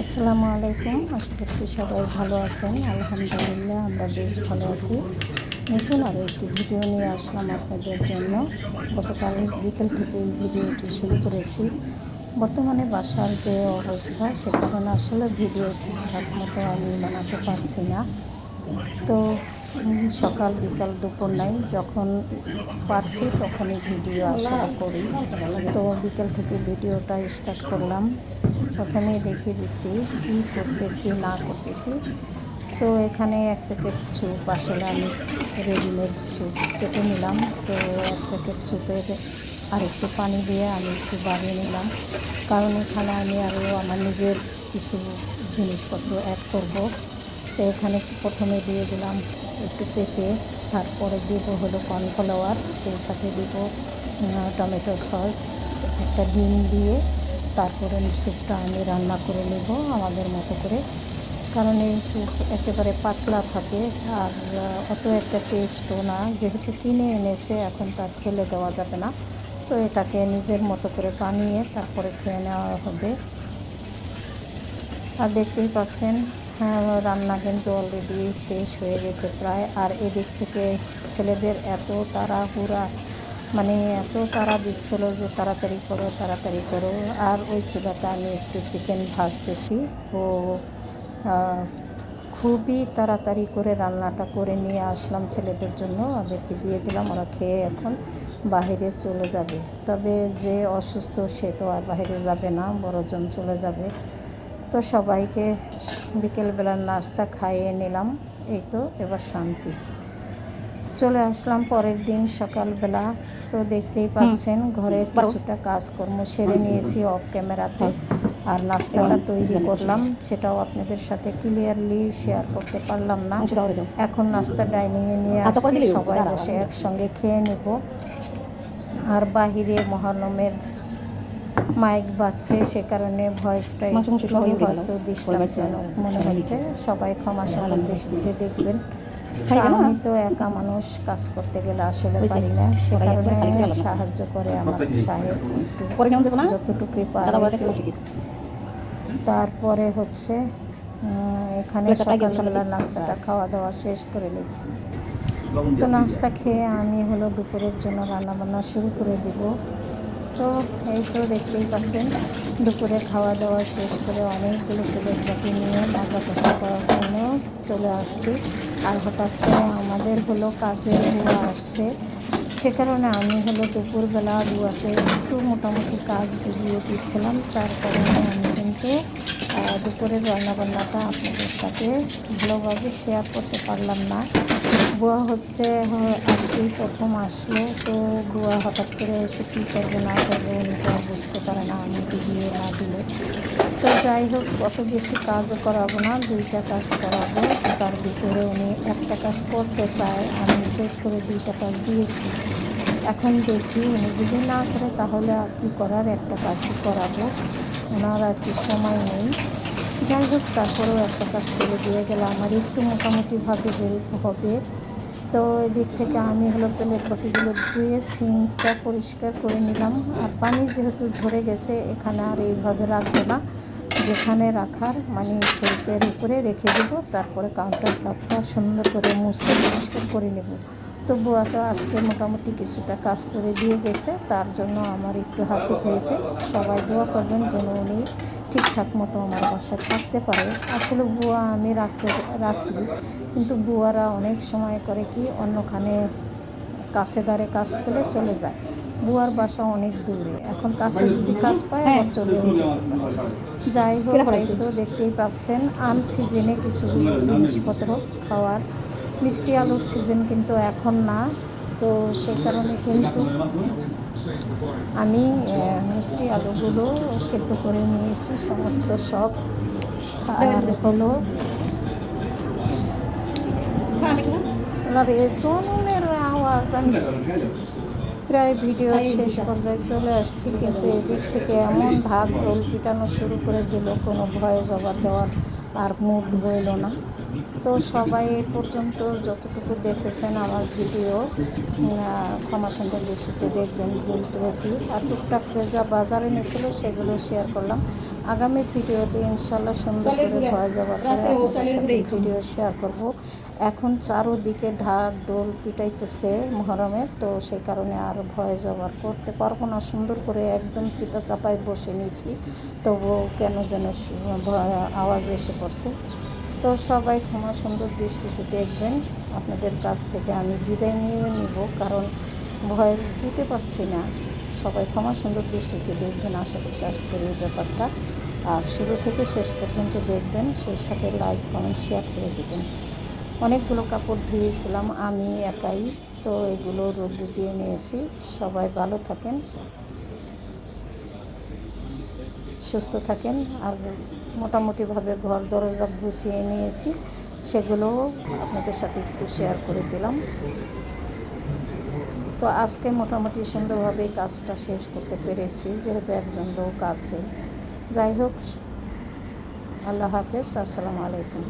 আসসালামু আলাইকুম। আশা করছি সবাই ভালো আছেন। আলহামদুলিল্লাহ, আমরা বেশ ভালো আছি। নতুন আরও একটি ভিডিও নিয়ে আসলাম আপনাদের জন্য। গতকাল বিকেল থেকে এই ভিডিওটি শুরু করেছি। বর্তমানে বাসার যে অবস্থা সে কারণে আসলে ভিডিও ঠিকঠাক মতো আমি বানাতে পারছি না। তো সকাল বিকাল দুপুর নাই, যখন পারছি তখনই ভিডিও আসলে করি। তো বিকেল থেকে ভিডিওটা স্টার্ট করলাম। প্রথমে দেখিয়ে দিচ্ছি কী করতেছি, না করতেছি। তো এখানে এক প্যাকেট স্যুপ আসলে আমি রেডিমেড স্যুপ কেটে নিলাম। তো এক প্যাকেট স্যুপের আর একটু পানি দিয়ে আমি একটু বাড়িয়ে নিলাম। কারণ এখানে আমি আরও আমার নিজের কিছু জিনিসপত্র অ্যাড করব। তো এখানে প্রথমে দিয়ে দিলাম একটু পেঁপে, তারপরে দেব হলো কর্নফ্লাওয়ার সেই সাথে দেব টমেটো সস একটা ডিম দিয়ে তারপরে স্যুপটা আমি রান্না করে নেব আমাদের মতো করে। কারণ এই স্যুপ একেবারে পাতলা থাকে আর অত একটা টেস্টও না। যেহেতু কিনে এনেছে, এখন তার ফেলে দেওয়া যাবে না। তো এটাকে নিজের মতো করে বানিয়ে তারপরে খেয়ে নেওয়া হবে। আর দেখতেই পাচ্ছেন হ্যাঁ রান্না কিন্তু অলরেডি শেষ হয়ে গেছে প্রায়। আর এদিক থেকে ছেলেদের এত তাড়াহুড়া মানে এত তাড়া দিচ্ছিল যে তাড়াতাড়ি করো তাড়াতাড়ি করো। আর ওই চুলাতে আমি একটু চিকেন ভাজতেছি। ও খুবই তাড়াতাড়ি করে রান্নাটা করে নিয়ে আসলাম ছেলেদের জন্য। ওদেরকে দিয়ে দিলাম, ওরা খেয়ে এখন বাইরে চলে যাবে। তবে যে অসুস্থ সে তো আর বাইরে যাবে না, বড়জন চলে যাবে। তো সবাইকে বিকেলবেলার নাস্তা খাইয়ে নিলাম। এই তো, এবার শান্তি। চলে আসলাম পরের দিন সকালবেলা। তো দেখতেই পাচ্ছেন ঘরে কিছুটা কাজকর্ম সেরে নিয়েছি অফ ক্যামেরাতে আর নাস্তাটা তৈরি করলাম সেটাও আপনাদের সাথে ক্লিয়ারলি শেয়ার করতে পারলাম না। এখন নাস্তা ডাইনিংয়ে নিয়ে আসছি সবাই বসে একসঙ্গে খেয়ে নেব। আর বাহিরে মহানমের মাইক বাজছে সে কারণে ভয়েসটা। হয়তো চায়, মনে হচ্ছে। সবাই ক্ষমা দৃষ্টিতে দেখবেন? আমি তো একা মানুষ কাজ করতে গেলে আসলে পারি না। সে কারণে সাহায্য করে আমার সাহেব একটু যতটুকুই পারে। তারপরে হচ্ছে এখানে সকালবেলা নাস্তাটা খাওয়া দাওয়া শেষ করে নিচ্ছি তো নাস্তা খেয়ে আমি হলো দুপুরের জন্য রান্না বান্না শুরু করে দিব। তো এই তো দেখতেই পাচ্ছেন দুপুরে খাওয়া দাওয়া শেষ করে অনেকগুলো ফুলের বাকি নিয়ে টাকা পয়সা করার জন্য চলে আসছি। আর হঠাৎ করে আমাদের হলো কাজের বুয়া আসছে। সে কারণে আমি হলো দুপুরবেলা বুয়াকে একটু মোটামুটি কাজ বুঝিয়ে দিচ্ছিলাম। তার কারণে আমি কিন্তু দুপুরের রান্নাবান্নাটা আপনাদের সাথে ভালোভাবে শেয়ার করতে পারলাম না। বুয়া হচ্ছে হ- আজকেই প্রথম আসলো, তো বুয়া হঠাৎ করে এসে কী করবে, না করবে আর বুঝতে পারে না, আমি বুঝিয়ে না দিলে। তো যাই হোক, অত বেশি কাজও করাবো না, দুইটা কাজ করাবো। তার ভিতরে উনি একটা কাজ করতে চায়, আমি জোর করে দুইটা কাজ দিয়েছি। এখন দেখি উনি যদি না করে, তাহলে আর কি করার? একটা কাজই করাবো। ওনার আর কি সময় নেই। যাই হোক, তারপরেও একটা কাজ করে দিয়ে গেলে। আমার একটু মোটামুটিভাবে হেল্প হবে। তো এদিক থেকে আমি হলো প্লেট বাটিগুলো ধুয়ে, সিঙ্কটা পরিষ্কার করে নিলাম। আর পানি যেহেতু ঝরে গেছে, এখানে আর এইভাবে রাখব না। যেখানে রাখার মানে শেল্পের উপরে রেখে দেবো, তারপরে কাউন্টার টপটা সুন্দর করে মুছে পরিষ্কার করে নেব। তো বুয়া তো আজকে মোটামুটি কিছুটা কাজ করে দিয়ে গেছে, তার জন্য আমার একটু হাঁচি হয়েছে। সবাই দোয়া করবেন যেন উনি ঠিকঠাক মতো আমার বাসায় থাকতে পারে। আসলে বুয়া আমি রাখতে, রাখি, কিন্তু বুয়ারা অনেক সময় করে কি অন্যখানে কাছে দাঁড়ে কাজ করে চলে যায়। বুয়ার বাসা অনেক দূরে। এখন কাছে যদি কাজ পায় আবার চলেও যেতে পারে। যাই হোক তো দেখতেই পাচ্ছেন আম সিজনে কিছু জিনিসপত্র খাওয়ার। মিষ্টি আলুর সিজন কিন্তু এখন না তো সেই কারণে কিন্তু আমি মিষ্টি আলুগুলো সেদ্ধ করে নিয়েছি সমস্ত সব। আর হলো আর এজনের আওয়াজ আমি প্রায় ভিডিও শেষ পর্যায়ে চলে আসছি, কিন্তু এদিক থেকে এমন ঢাক রোল পিটানো শুরু করে দিল কোনো ভয়ে জবাব দেওয়ার আর মুড হইল না। তো সবাই এ পর্যন্ত যতটুকু দেখেছেন আমার ভিডিও ক্ষমা সুন্দর দৃষ্টিতে দেখবেন ভুল ত্রুটি। আর টুকটাক যা বাজারে নিয়েছিল সেগুলো শেয়ার করলাম। আগামী ভিডিওতে ইনশাল্লাহ সুন্দর করে আপনাদের সাথে ভিডিও শেয়ার করব। এখন চারোদিকে ঢাক ডোল পিটাইতেছে মহরমের তো সেই কারণে আর ভয় যাওয়ার করতে পারব না। সুন্দর করে একদম চিপা চাপায় বসে নিয়েছি তবুও কেন যেন ভয়- আওয়াজ এসে পড়ছে। তো সবাই ক্ষমা সুন্দর দৃষ্টিতে দেখবেন। আপনাদের কাছ থেকে আমি বিদায় নিয়ে নিব কারণ ভয়েস দিতে পারছি না। সবাই ক্ষমা সুন্দর দৃষ্টিতে দেখবেন আশা করছি আজকের এই ব্যাপারটা। আর শুরু থেকে শেষ পর্যন্ত দেখবেন, সেই সাথে লাইক কমেন্ট শেয়ার করে দেবেন। অনেকগুলো কাপড় ধুয়েছিলাম, আমি একাই। তো এগুলো রোদ্দু দিয়ে নিয়েছি। সবাই ভালো থাকেন, সুস্থ থাকেন। আর মোটামুটিভাবে ঘর দরজা গুছিয়ে নিয়েছি, সেগুলোও আপনাদের সাথে একটু শেয়ার করে দিলাম। তো আজকে মোটামুটি সুন্দরভাবে কাজটা শেষ করতে পেরেছি, যেহেতু একজন লোক আছে। যাই হোক, আল্লাহ হাফেজ, আসসালামু আলাইকুম।